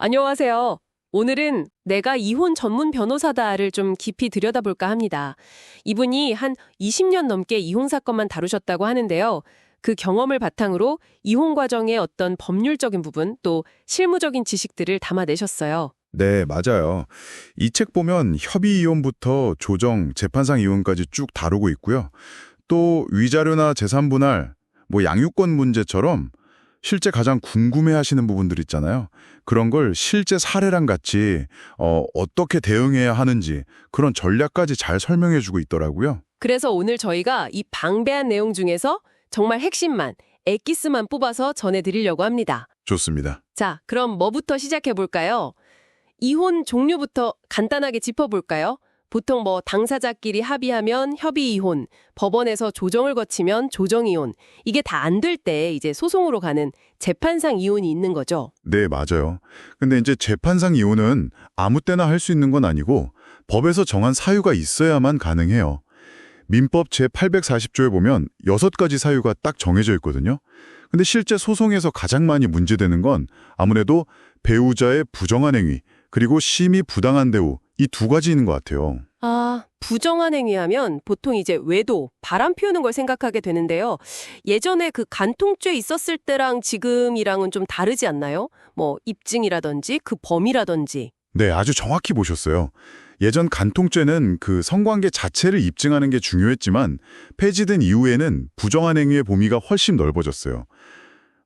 안녕하세요. 오늘은 내가 이혼 전문 변호사다를 좀 깊이 들여다볼까 합니다. 이분이 한 20년 넘게 이혼 사건만 다루셨다고 하는데요. 그 경험을 바탕으로 이혼 과정의 어떤 법률적인 부분 또 실무적인 지식들을 담아내셨어요. 네, 맞아요. 이 책 보면 협의 이혼부터 조정, 재판상 이혼까지 쭉 다루고 있고요. 또 위자료나 재산 분할, 뭐 양육권 문제처럼 실제 가장 궁금해하시는 부분들 있잖아요. 그런 걸 실제 사례랑 같이 어, 어떻게 대응해야 하는지 그런 전략까지 잘 설명해주고 있더라고요. 그래서 오늘 저희가 이 방대한 내용 중에서 정말 핵심만, 엑기스만 뽑아서 전해드리려고 합니다. 좋습니다. 자, 그럼 뭐부터 시작해볼까요? 이혼 종류부터 간단하게 짚어볼까요? 보통 뭐 당사자끼리 합의하면 협의 이혼, 법원에서 조정을 거치면 조정 이혼, 이게 다 안 될 때 이제 소송으로 가는 재판상 이혼이 있는 거죠. 네, 맞아요. 근데 이제 재판상 이혼은 아무 때나 할 수 있는 건 아니고 법에서 정한 사유가 있어야만 가능해요. 민법 제840조에 보면 여섯 가지 사유가 딱 정해져 있거든요. 근데 실제 소송에서 가장 많이 문제되는 건 아무래도 배우자의 부정한 행위, 그리고 심히 부당한 대우 이 두 가지인 것 같아요. 아, 부정한 행위하면 보통 이제 외도, 바람 피우는 걸 생각하게 되는데요. 예전에 그 간통죄 있었을 때랑 지금이랑은 좀 다르지 않나요? 뭐 입증이라든지 그 범위라든지. 네, 아주 정확히 보셨어요. 예전 간통죄는 그 성관계 자체를 입증하는 게 중요했지만 폐지된 이후에는 부정한 행위의 범위가 훨씬 넓어졌어요.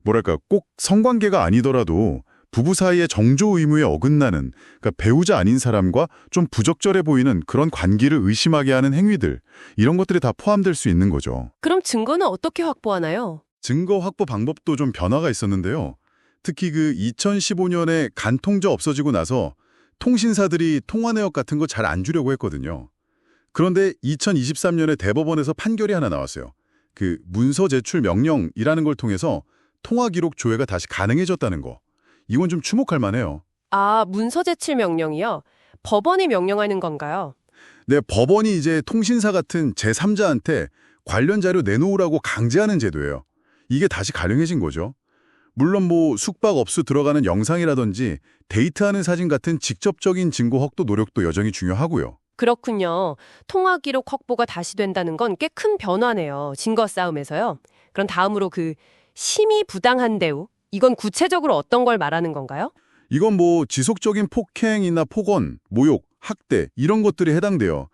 뭐랄까 꼭 성관계가 아니더라도 부부 사이의 정조 의무에 어긋나는 그러니까 배우자 아닌 사람과 좀 부적절해 보이는 그런 관계를 의심하게 하는 행위들 이런 것들이 다 포함될 수 있는 거죠. 그럼 증거는 어떻게 확보하나요? 증거 확보 방법도 좀 변화가 있었는데요. 특히 그 2015년에 간통죄 없어지고 나서 통신사들이 통화 내역 같은 거 잘 안 주려고 했거든요. 그런데 2023년에 대법원에서 판결이 하나 나왔어요. 그 문서 제출 명령이라는 걸 통해서 통화 기록 조회가 다시 가능해졌다는 거. 이건 좀 주목할 만해요. 아, 문서 제출 명령이요? 법원이 명령하는 건가요? 네, 법원이 이제 통신사 같은 제3자한테 관련 자료 내놓으라고 강제하는 제도예요. 이게 다시 가능해진 거죠. 물론 뭐 숙박업소 들어가는 영상이라든지 데이트하는 사진 같은 직접적인 증거 확보 노력도 여전히 중요하고요. 그렇군요. 통화 기록 확보가 다시 된다는 건 꽤 큰 변화네요. 증거 싸움에서요. 그럼 다음으로 그 심히 부당한 대우. 이건 구체적으로 어떤 걸 말하는 건가요? 이건 뭐 지속적인 폭행이나 폭언, 모욕, 학대 이런 것들이 해당돼요.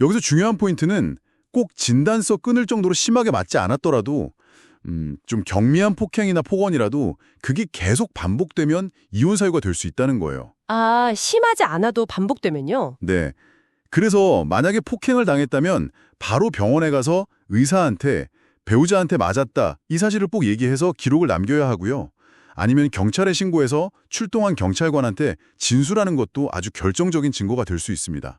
여기서 중요한 포인트는 꼭 진단서 끊을 정도로 심하게 맞지 않았더라도 음, 좀 경미한 폭행이나 폭언이라도 그게 계속 반복되면 이혼 사유가 될 수 있다는 거예요. 아, 심하지 않아도 반복되면요. 네. 그래서 만약에 폭행을 당했다면 바로 병원에 가서 의사한테 배우자한테 맞았다 이 사실을 꼭 얘기해서 기록을 남겨야 하고요. 아니면 경찰에 신고해서 출동한 경찰관한테 진술하는 것도 아주 결정적인 증거가 될 수 있습니다.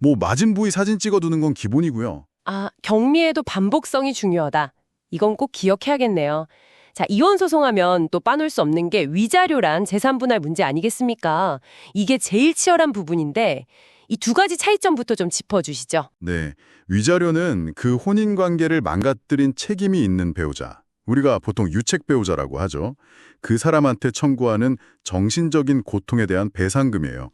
뭐 맞은 부위 사진 찍어두는 건 기본이고요. 아, 경미에도 반복성이 중요하다. 이건 꼭 기억해야겠네요. 자, 이혼 소송하면 또 빠놓을 수 없는 게 위자료란 재산 분할 문제 아니겠습니까? 이게 제일 치열한 부분인데 이 두 가지 차이점부터 좀 짚어주시죠. 네, 위자료는 그 혼인 관계를 망가뜨린 책임이 있는 배우자, 우리가 보통 유책 배우자라고 하죠. 그 사람한테 청구하는 정신적인 고통에 대한 배상금이에요.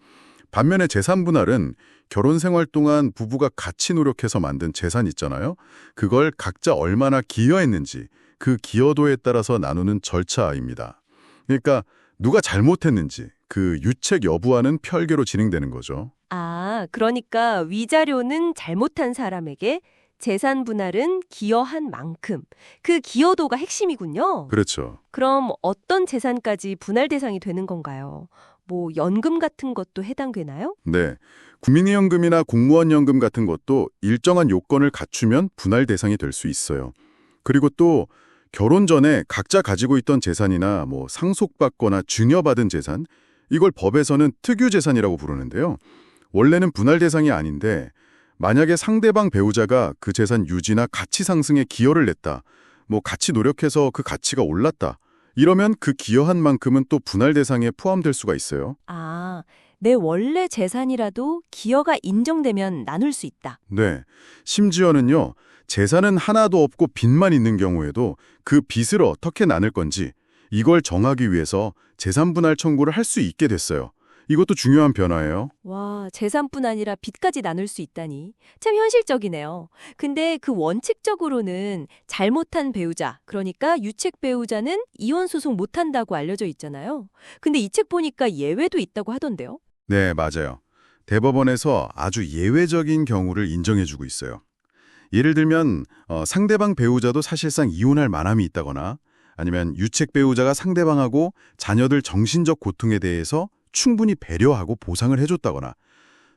반면에 재산 분할은 결혼 생활 동안 부부가 같이 노력해서 만든 재산 있잖아요. 그걸 각자 얼마나 기여했는지 그 기여도에 따라서 나누는 절차입니다. 그러니까 누가 잘못했는지 그 유책 여부와는 별개로 진행되는 거죠. 아, 그러니까 위자료는 잘못한 사람에게 재산 분할은 기여한 만큼 그 기여도가 핵심이군요. 그렇죠. 그럼 어떤 재산까지 분할 대상이 되는 건가요? 뭐 연금 같은 것도 해당되나요? 네. 국민연금이나 공무원 연금 같은 것도 일정한 요건을 갖추면 분할 대상이 될 수 있어요. 그리고 또 결혼 전에 각자 가지고 있던 재산이나 뭐 상속받거나 증여받은 재산, 이걸 법에서는 특유재산이라고 부르는데요. 원래는 분할 대상이 아닌데 만약에 상대방 배우자가 그 재산 유지나 가치 상승에 기여를 냈다, 뭐 같이 노력해서 그 가치가 올랐다, 이러면 그 기여한 만큼은 또 분할 대상에 포함될 수가 있어요. 아, 내 원래 재산이라도 기여가 인정되면 나눌 수 있다. 네. 심지어는요, 재산은 하나도 없고 빚만 있는 경우에도 그 빚을 어떻게 나눌 건지, 이걸 정하기 위해서 재산 분할 청구를 할 수 있게 됐어요. 이것도 중요한 변화예요. 와, 재산뿐 아니라 빚까지 나눌 수 있다니. 참 현실적이네요. 근데 그 원칙적으로는 잘못한 배우자, 그러니까 유책 배우자는 이혼 소송 못 한다고 알려져 있잖아요. 근데 이 책 보니까 예외도 있다고 하던데요. 네, 맞아요. 대법원에서 아주 예외적인 경우를 인정해주고 있어요. 예를 들면 어, 상대방 배우자도 사실상 이혼할 만함이 있다거나 아니면 유책 배우자가 상대방하고 자녀들 정신적 고통에 대해서 충분히 배려하고 보상을 해줬다거나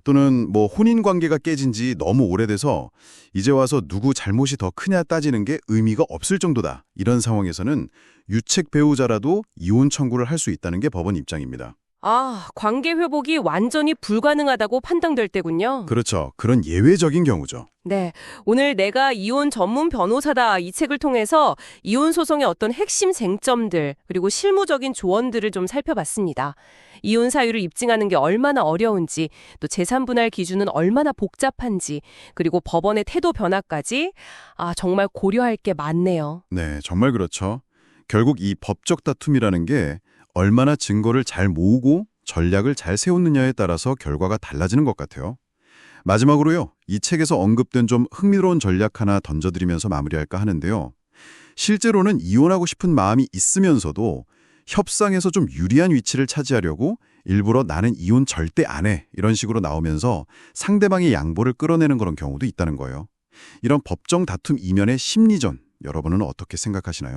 또는 뭐 혼인 관계가 깨진 지 너무 오래돼서 이제 와서 누구 잘못이 더 크냐 따지는 게 의미가 없을 정도다. 이런 상황에서는 유책 배우자라도 이혼 청구를 할 수 있다는 게 법원 입장입니다. 아, 관계 회복이 완전히 불가능하다고 판단될 때군요. 그렇죠. 그런 예외적인 경우죠. 네. 오늘 내가 이혼 전문 변호사다 이 책을 통해서 이혼 소송의 어떤 핵심 쟁점들 그리고 실무적인 조언들을 좀 살펴봤습니다. 이혼 사유를 입증하는 게 얼마나 어려운지 또 재산 분할 기준은 얼마나 복잡한지 그리고 법원의 태도 변화까지 아, 정말 고려할 게 많네요. 네, 정말 그렇죠. 결국 이 법적 다툼이라는 게 얼마나 증거를 잘 모으고 전략을 잘 세웠느냐에 따라서 결과가 달라지는 것 같아요. 마지막으로요, 이 책에서 언급된 좀 흥미로운 전략 하나 던져드리면서 마무리할까 하는데요. 실제로는 이혼하고 싶은 마음이 있으면서도 협상에서 좀 유리한 위치를 차지하려고 일부러 나는 이혼 절대 안 해 이런 식으로 나오면서 상대방의 양보를 끌어내는 그런 경우도 있다는 거예요. 이런 법정 다툼 이면의 심리전, 여러분은 어떻게 생각하시나요?